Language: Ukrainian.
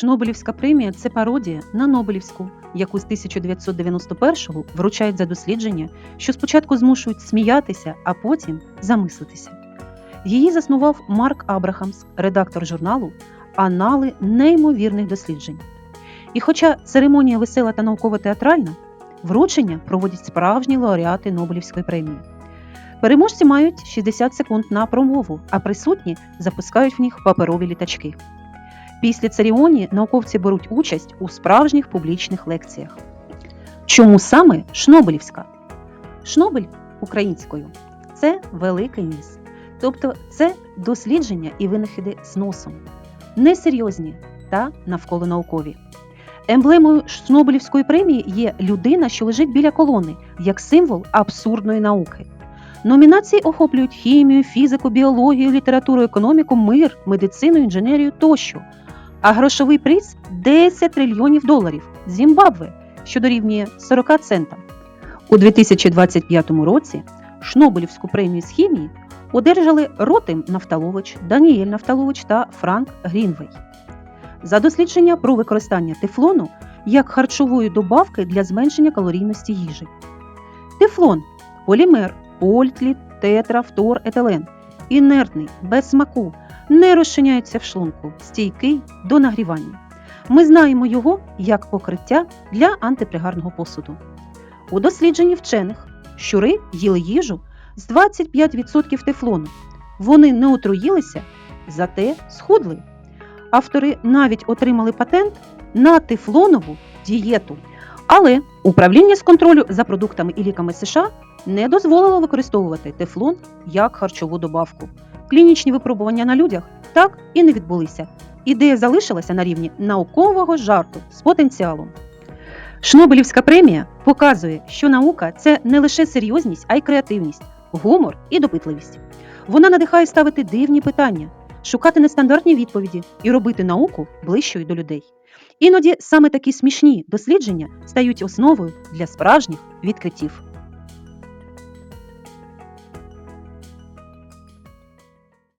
Шнобелівська премія це пародія на Нобелівську, яку з 1991-го вручають за дослідження, що спочатку змушують сміятися, а потім замислитися. Її заснував Марк Абрахамс, редактор журналу Анали неймовірних досліджень. І хоча церемонія весела та науково-театральна, вручення проводять справжні лауреати Нобелівської премії. Переможці мають 60 секунд на промову, а присутні запускають в них паперові літачки. Після церемонії науковці беруть участь у справжніх публічних лекціях. Чому саме Шнобелівська? Шнобель українською це великий ніс. Тобто це дослідження і винахіди з носом, несерйозні та навколонаукові. Емблемою Шнобелівської премії є людина, що лежить біля колони, як символ абсурдної науки. Номінації охоплюють хімію, фізику, біологію, літературу, економіку, мир, медицину, інженерію тощо. А грошовий приз 10 трильйонів доларів Зімбабве, що дорівнює 40 центам. У 2025 році Шнобелівську премію з хімії одержали Ротим Нафталович, Даніель Нафталович та Франк Грінвей. За дослідження про використання тефлону як харчової добавки для зменшення калорійності їжі. Тефлон полімер, польтліт, тетра, фтор, етилен. Інертний, без смаку, не розчиняється в шлунку, стійкий до нагрівання. Ми знаємо його як покриття для антипригарного посуду. У дослідженні вчених щури їли їжу з 25% тефлону. Вони не отруїлися, зате схудли. Автори навіть отримали патент на тефлонову дієту. Але управління з контролю за продуктами і ліками США не дозволило використовувати тефлон як харчову добавку. Клінічні випробування на людях так і не відбулися. Ідея залишилася на рівні наукового жарту з потенціалом. Шнобелівська премія показує, що наука це не лише серйозність, а й креативність, гумор і допитливість. Вона надихає ставити дивні питання, шукати нестандартні відповіді і робити науку ближчою до людей. Іноді саме такі смішні дослідження стають основою для справжніх відкриттів.